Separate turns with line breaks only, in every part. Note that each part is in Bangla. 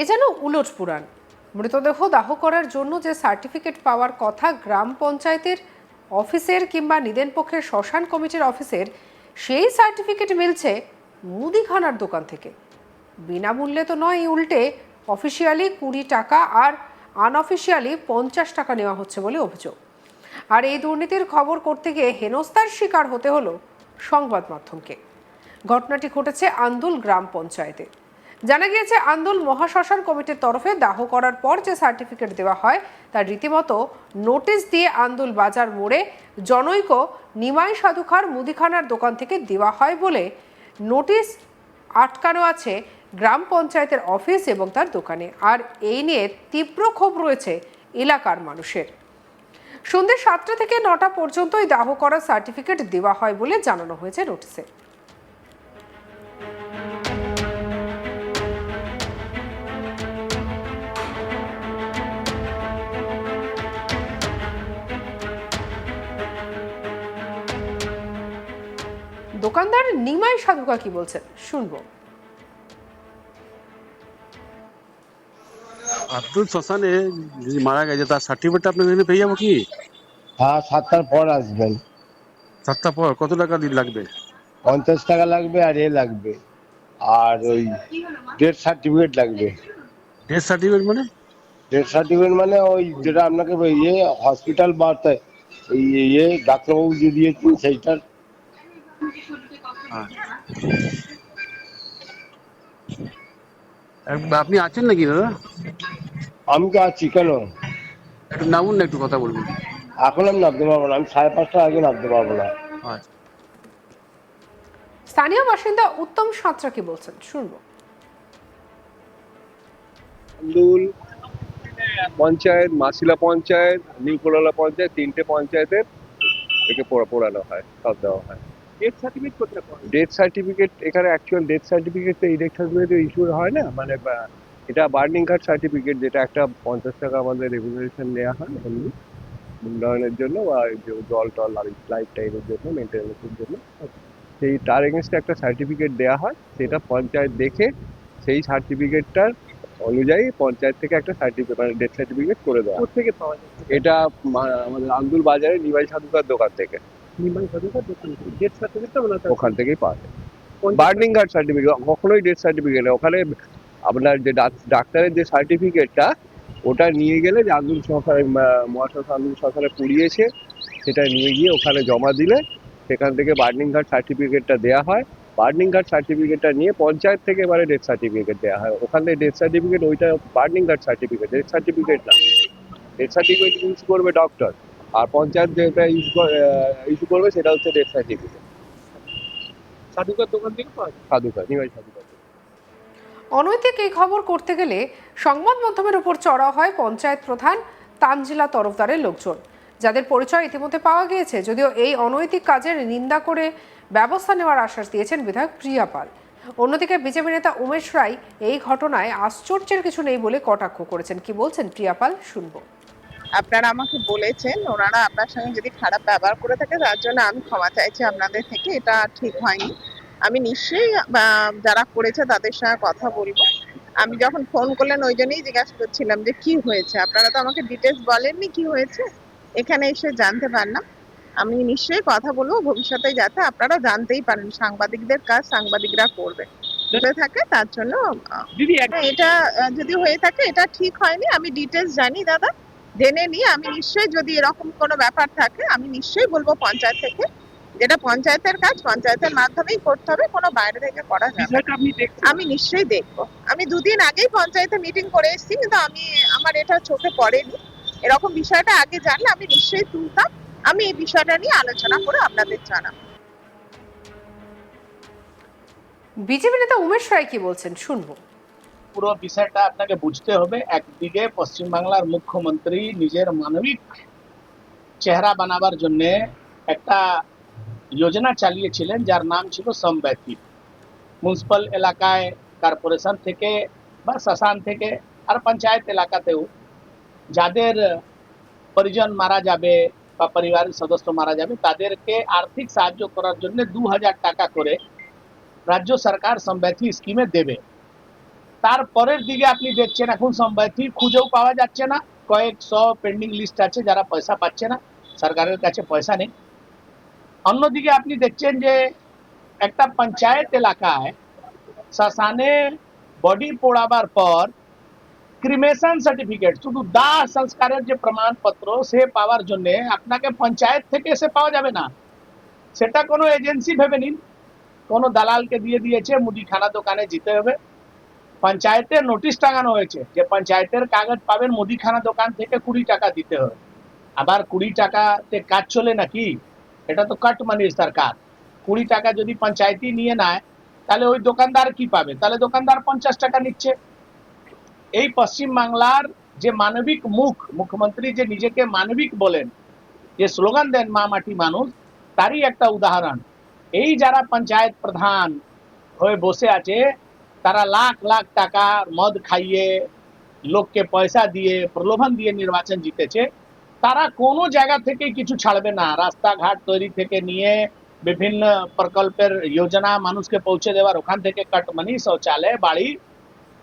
এ যেন উলট পুরাণ। মৃতদেহ দাহ করার জন্য যে সার্টিফিকেট পাওয়ার কথা গ্রাম পঞ্চায়েতের অফিসের কিংবা নিদেন পক্ষের শ্মশান কমিটির অফিসের, সেই সার্টিফিকেট মিলছে মুদিখানার দোকান থেকে। বিনামূল্যে তো নয় উল্টে অফিসিয়ালি কুড়ি টাকা আর আনঅফিসিয়ালি পঞ্চাশ টাকা নেওয়া হচ্ছে বলে অভিযোগ। আর এই দুর্নীতির খবর করতে গিয়ে হেনস্থার শিকার হতে হলো সংবাদ মাধ্যমকে। ঘটনাটি ঘটেছে আন্দুল গ্রাম পঞ্চায়েতে। জানা গিয়েছে, আন্দুল মহাশ্মশান কমিটির তরফে দাহ করার পর যে সার্টিফিকেট দেওয়া হয়, তার রীতিমতো নোটিশ দিয়ে আন্দুল বাজার মোড়ে জনৈক নিমাই সাধুখার মুদিখানার দোকান থেকে দেওয়া হয় বলে নোটিশ আটকানো আছে গ্রাম পঞ্চায়েতের অফিস এবং তার দোকানে। আর এই নিয়ে তীব্র ক্ষোভ রয়েছে এলাকার মানুষের। সন্ধ্যে সাতটা থেকে নটা পর্যন্ত এই দাহ করার সার্টিফিকেট দেওয়া হয় বলে জানানো হয়েছে নোটিশে। দোকানদার নিমাই সাধুকা কি বলছেন? শুনব।
আব্দুল শ্মশানে যদি মারা গেছে তার সার্টিফিকেট আপনার এখানে পেয়ে যাব কি?
হ্যাঁ সাতটার পর আসবেন।
সাতটা পর কত টাকা দিন লাগবে?
পঞ্চাশ টাকা লাগবে আর এ লাগবে। আর ওই ডেথ সার্টিফিকেট লাগবে।
ডেথ সার্টিফিকেট মানে?
ডেথ সার্টিফিকেট মানে ওই যেটা আপনাকে ইয়ে হসপিটাল বা ইয়ে ডাক্তারবাবু যে দিয়েছেন সেইটার
আপনি আছেন নাকি দাদা?
আমি তো আছি কেন?
একটু নামুন না একটু কথা বলবেন
এখন আমি নামতে পারব না আমি সাড়ে পাঁচটার আগে নামতে পারব না।
আচ্ছা
স্থানীয় বাসিন্দা উত্তম সাঁতরা কি বলছেন? শুনব।
আন্দুল পঞ্চায়েত মাসিলা পঞ্চায়েত নিউ কোলালা পঞ্চায়েত তিনটে পঞ্চায়েতের একে পোড়া- পোড়ানো হয় সব দেওয়া হয়।
ডেথ সার্টিফিকেট কোথায় পাওয়া
ডেথ সার্টিফিকেট এখানে অ্যাকচুয়াল ডেথ সার্টিফিকেট তো ইলেকশন তো ইস্যু হয় না? মানে এটা বার্নিং কার্ড সার্টিফিকেট যেটা একটা পঞ্চাশ টাকা আমাদের রেগুলেশন নেওয়া হয় এমনি। উন্নয়নের জন্য বা জল টল লাইফ টাইমের জন্য মেনটেন্যান্সের জন্য। সেই তার এগেনস্টে একটা সার্টিফিকেট দেওয়া হয়। সেটা পঞ্চায়েত দেখে সেই সার্টিফিকেটটার অনুযায়ী পঞ্চায়েত থেকে একটা সার্টিফিকেট মানে ডেথ সার্টিফিকেট করে দেওয়া।
থেকে পাওয়া যায়?
এটা আমাদের আন্দুল বাজারে নিমাই সাধুকার দোকান থেকে।
থেকে
ওখান থেকেই পাওয়া যায়। বার্নিং কার্ড সার্টিফিকেট কখনোই ডেথ সার্টিফিকেট ওখানে আপনার যে ডাক্তারের যে সার্টিফিকেটটা ওটা নিয়ে গেলে যে আন্দুল সরকার মহাশাস আন্দুল সরকারে পুড়িয়েছে সেটা নিয়ে গিয়ে ওখানে জমা দিলে সেখান থেকে বার্নিং কার্ড সার্টিফিকেটটা দেওয়া হয়। বার্নিং কার্ড সার্টিফিকেটটা নিয়ে পঞ্চায়েত থেকে এবারে ডেথ সার্টিফিকেট দেওয়া হয়। ওখানে ডেথ সার্টিফিকেট ওইটা burning card certificate death certificate না। ডেথ সার্টিফিকেট ইউজ করবে ডক্টর আর পঞ্চায়েত যেটা ইস্যু করবে সেটা হচ্ছে ডেথ সার্টিফিকেট
সাধুকার দোকান থেকে পাওয়া যায়?
সাধুকার নিমাই সাধুকার।
অনৈতিক এই খবর করতে গেলে সংবাদ মাধ্যমের উপর চড়া হয় পঞ্চায়েত প্রধান তানজিলা তরফদারের লোকজন যাদের পরিচয় ইতিমধ্যে পাওয়া গিয়েছে। যদিও এই অনৈতিক কাজের নিন্দা করে ব্যবস্থা নেওয়ার আশ্বাস দিয়েছেন বিধায়ক প্রিয়া পাল। অন্যদিকে বিজেপি নেতা উমেশ রায় এই ঘটনায় আশ্চর্যের কিছু নেই বলে কটাক্ষ করেছেন। কি বলছেন প্রিয়া পাল? শুনব।
আপনারা আমাকে বলেছেন ওনারা আপনার সঙ্গে যদি খারাপ ব্যবহার করে থাকে তার জন্য আমি ক্ষমা চাইছি আপনাদের থেকে এটা ঠিক হয়নি। আমি নিশ্চয়ই যারা করেছে তাদের সঙ্গে কথা বলব। আমি যখন ফোন করলেন ওই জন্যই জিজ্ঞাসা করছিলাম যে কি হয়েছে? আপনারা তো আমাকে ডিটেলস বলেননি কি হয়েছে? এখানে এসে জানতে পারলাম। আমি নিশ্চয়ই কথা বলব ভবিষ্যতে যাতে আপনারা জানতেই পারেন সাংবাদিকদের কাজ সাংবাদিকরা করবে। থাকে? তার জন্য হ্যাঁ, এটা যদি হয়ে থাকে এটা ঠিক হয়নি। আমি ডিটেলস জানি দাদা। জেনে নিয়ে আমি নিশ্চয়ই যদি এরকম কোনো ব্যাপার থাকে আমি নিশ্চয়ই বলব পঞ্চায়েত থেকে। যেটা পঞ্চায়েতের কাজ পঞ্চায়েতের মাধ্যমেই করতে হবে কোনো বাইরে থেকে করা যাবে আমি নিশ্চয়ই দেখব। আমি দুদিন আগেই পঞ্চায়েতে মিটিং করে এসেছি কিন্তু আমি আমার এটা চোখে পড়েনি। এরকম বিষয়টা আগে জানলে আমি নিশ্চয়ই তুলতাম। আমি এই বিষয়টা নিয়ে আলোচনা করে আপনাদের জানাব।
বিজেপি নেতা উমেশ রায় কি বলছেন? শুনব।
পুরো বিষয়টা আপনাকে বুঝতে হবে। একদিকে পশ্চিমবাংলার মুখ্যমন্ত্রী নিজের মানবিক চেহারা বানাবার জন্য একটা যোজনা চালিয়েছিলেন, যার নাম ছিল সমব্যথী মিউনিসিপাল এলাকায় কর্পোরেশন থেকে বা শ্মশান থেকে আর পঞ্চায়েত এলাকাতেও যাদের পরিজন মারা যাবে বা পরিবারের সদস্য মারা যাবে, তাদেরকে আর্থিক সাহায্য করার জন্য দু হাজার টাকা করে রাজ্য সরকার সমব্যথী স্কিমে দেবে। তারপরের দিকে আপনি দেখছেন এখন সম্প্রতি খুঁজেও পাওয়া যাচ্ছে না। কয়েকশো পেন্ডিং লিস্ট আছে, যারা পয়সা পাচ্ছে না, সরকারের কাছে পয়সা নেই। অন্যদিকে আপনি দেখছেন যে একটা পঞ্চায়েত এলাকায় শ্মশানে বডি পোড়াবার পর ক্রিমেশন সার্টিফিকেট শুধু দাহ সংস্কারের যে প্রমাণপত্র, সে পাওয়ার জন্য আপনাকে পঞ্চায়েত থেকে সে পাওয়া যাবে না। সেটা কোনো এজেন্সি ভেবে নিন। কোনো দালালকে দিয়ে দিয়েছে, মুদিখানা দোকানে যেতে হবে। পঞ্চায়েতে নোটিশ টাঙানো হয়েছে যে পঞ্চায়েতের কাগজ পাবেন মুদিখানা দোকান থেকে কুড়ি টাকা দিতে হবে। আবার কুড়ি টাকাতে কাজ চলে নাকি? এটা তো কাট মানির সরকার। কুড়ি টাকা যদি পঞ্চায়েতই নিয়ে নেয়, তাহলে ওই দোকানদার কি পাবে? তাহলে দোকানদার পঞ্চাশ টাকা নিচ্ছে। এই পশ্চিম বাংলার যে মানবিক মুখ, মুখ্যমন্ত্রী যে নিজেকে মানবিক বলেন, যে স্লোগান দেন মা মাটি মানুষ, তারই একটা উদাহরণ। এই যারা পঞ্চায়েত প্রধান হয়ে বসে আছে তারা লাখ লাখ টাকা মদ খাইয়ে, লোককে পয়সা দিয়ে, প্রলোভন দিয়ে নির্বাচন জিতেছে। তারা কোনো জায়গা থেকে কিছু ছাড়বে না। রাস্তাঘাট তৈরি থেকে নিয়ে বিভিন্ন প্রকল্পের যোজনা মানুষকে পৌঁছে দেওয়ার, ওখান থেকে কাটমানি, শৌচালয়, বাড়ি।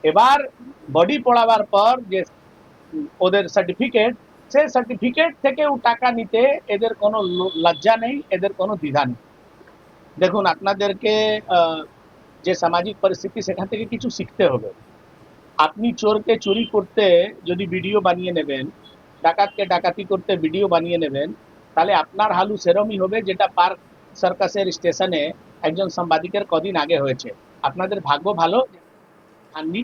এবার বডি পড়াবার পর যে ওদের সার্টিফিকেট সেই সার্টিফিকেট থেকে টাকা নিতে এদের কোনো লজ্জা নেই, এদের কোনো দ্বিধা নেই। দেখুন, আপনাদেরকে যে সামাজিক পরিস্থিতি, সেখান থেকে কিছু শিখতে হবে। আপনি চোরকে চুরি করতে যদি ভিডিও বানিয়ে নেবেন, ডাকাতকে ডাকাতি করতে ভিডিও বানিয়ে নেবেন, তাহলে আপনার হালু সেরমই হবে যেটা পার্ক সার্কাসের স্টেশনে একজন সাংবাদিকের কদিন আগে হয়েছে। আপনাদের ভাগ্য ভালো? আননি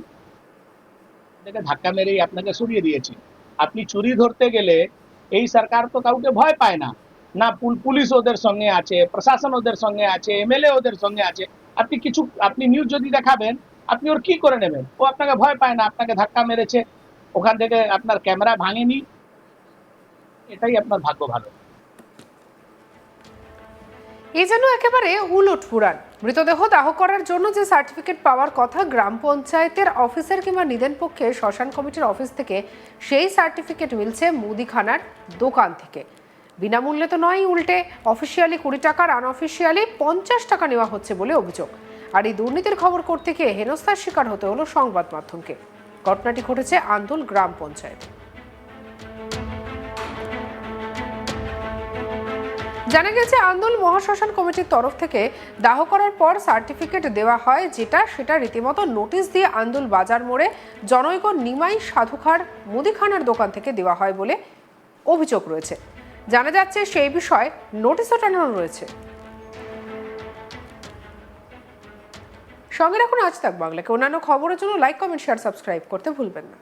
ধাক্কা মেরেই আপনাকে সরিয়ে দিয়েছে। আপনি চুরি ধরতে গেলে এই সরকার তো কাউকে ভয় পায় না। না পুল- পুলিশ ওদের সঙ্গে আছে, প্রশাসন ওদের সঙ্গে আছে, এমএলএ ওদের সঙ্গে আছে। আপনি কিছু, আপনি নিউজ যদি দেখাবেন, আপনি ওর কি করে নেবেন? ও আপনাকে ভয় পায় না, আপনাকে ধাক্কা মেরেছে, ওখান থেকে আপনার ক্যামেরা ভাঙেনি। এটাই আপনার ভাগ্য ভালো।
এ যেন একেবারে উলট পুরাণ। মৃতদেহ দাহ করার জন্য যে সার্টিফিকেট পাওয়ার কথা গ্রাম পঞ্চায়েতের অফিসের কিংবা নিদেন পক্ষে শ্মশান কমিটির অফিস থেকে সেই সার্টিফিকেট মিলছে মুদিখানার দোকান থেকে। বিনামূল্যে তো নয়, উল্টে অফিসিয়ালি কুড়ি টাকার আনঅফিসিয়ালি পঞ্চাশ টাকা নেওয়া হচ্ছে বলে অভিযোগ। আর এই দুর্নীতির খবর করতে গিয়ে হেনস্থার শিকার হতে হলো সংবাদ মাধ্যমকে। ঘটনাটি ঘটেছে আন্দোল গ্রাম পঞ্চায়েতে। জানা গেছে, আন্দোল মহাশ্মশান কমিটির তরফ থেকে দাহ করার পর সার্টিফিকেট দেওয়া হয়, যেটা সেটা রীতিমতো নোটিশ দিয়ে আন্দোল বাজার মোড়ে জনৈক নিমাই সাধুখার মুদিখানার দোকান থেকে দেওয়া হয় বলে অভিযোগ রয়েছে। জানা যাচ্ছে সেই বিষয়ে নোটিশও টানানো রয়েছে। সঙ্গে রাখুন আজ তাক বাংলাকে। অন্যান্য খবরের জন্য লাইক কমেন্ট শেয়ার সাবস্ক্রাইব করতে ভুলবেন না।